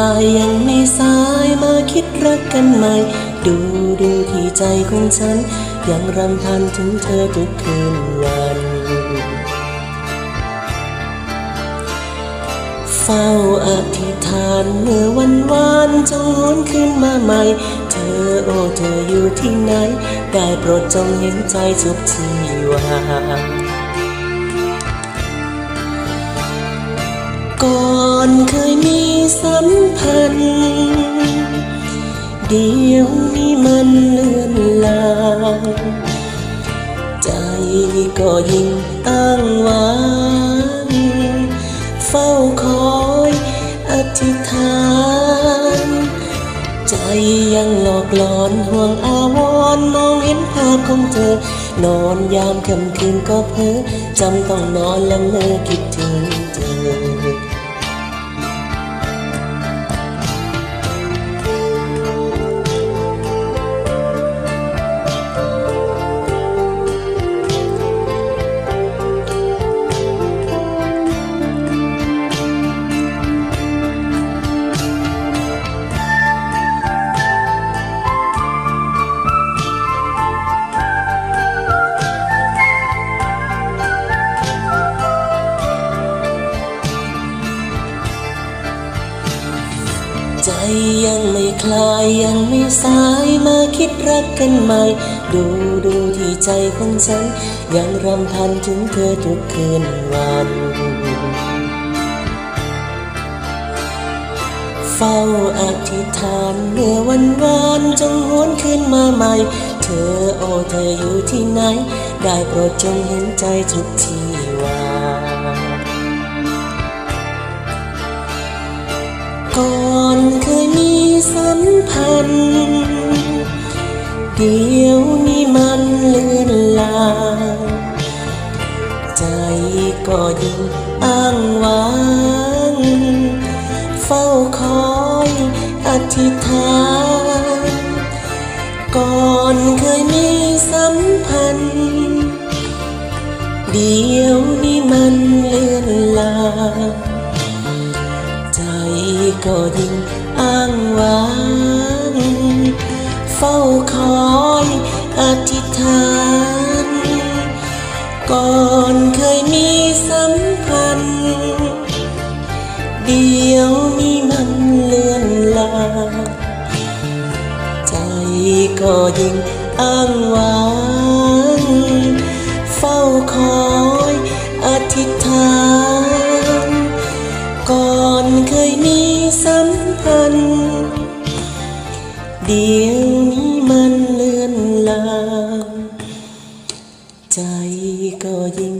ายยังไม่สายมาคิดรักกันใหม่ ดูดูที่ใจของฉัน ยังรำพันถึงเธอทุกคืนวัน เฝ้าอธิษฐานเมื่อวันวานจงหวนขึ้นมาใหม่ เธอโอ้เธออยู่ที่ไหน ได้โปรดจงเห็นใจทุกทีว่าก่อนเคยมี สัมพันธ์เดี๋ยวนี้มันเลือนลางใจก็ยิ่งอ้างว้างเฝ้าคอยอธิษฐาน ใจยังหลอกหลอนห่วงอาวรมองเห็นภาพของเธอ นอนยามค่ำคืนก็เพ้อจำต้องนอนละเมอคิดถึง ใจยังไม่คลายยังไม่สายมาคิดรักกันใหม่ ดูดูที่ใจของฉัน ยังรำพันถึงเธอทุกคืนวันเฝ้าอธิษฐานเมื่อวันวานจงหวนขึ้นมาใหม่ เธอโอเธออยู่ที่ไหน ได้โปรดจงเห็นใจทุกทีว่าก่อนค พัน เดี๋ยวนี้มันเลือนลางใจก็ยิ่งอ้างว้าง เฝ้าคอยอธิษฐาน ก่อนเคยมีสัมพันธ์ เดี๋ยวนี้มันเลือนลาง ใจก็ยิ่งอ้างว้าง ก่อนเคยมีสัมพันธ์เดี๋ยวนี้มันเลื่อนลาใจก็ยิ่งอ้างว้างเฝ้าคอยอธิษฐาน ก่อนเคยมีสัมพันธ์เดี๋ยวนี้มันเลื่อนลา 个音。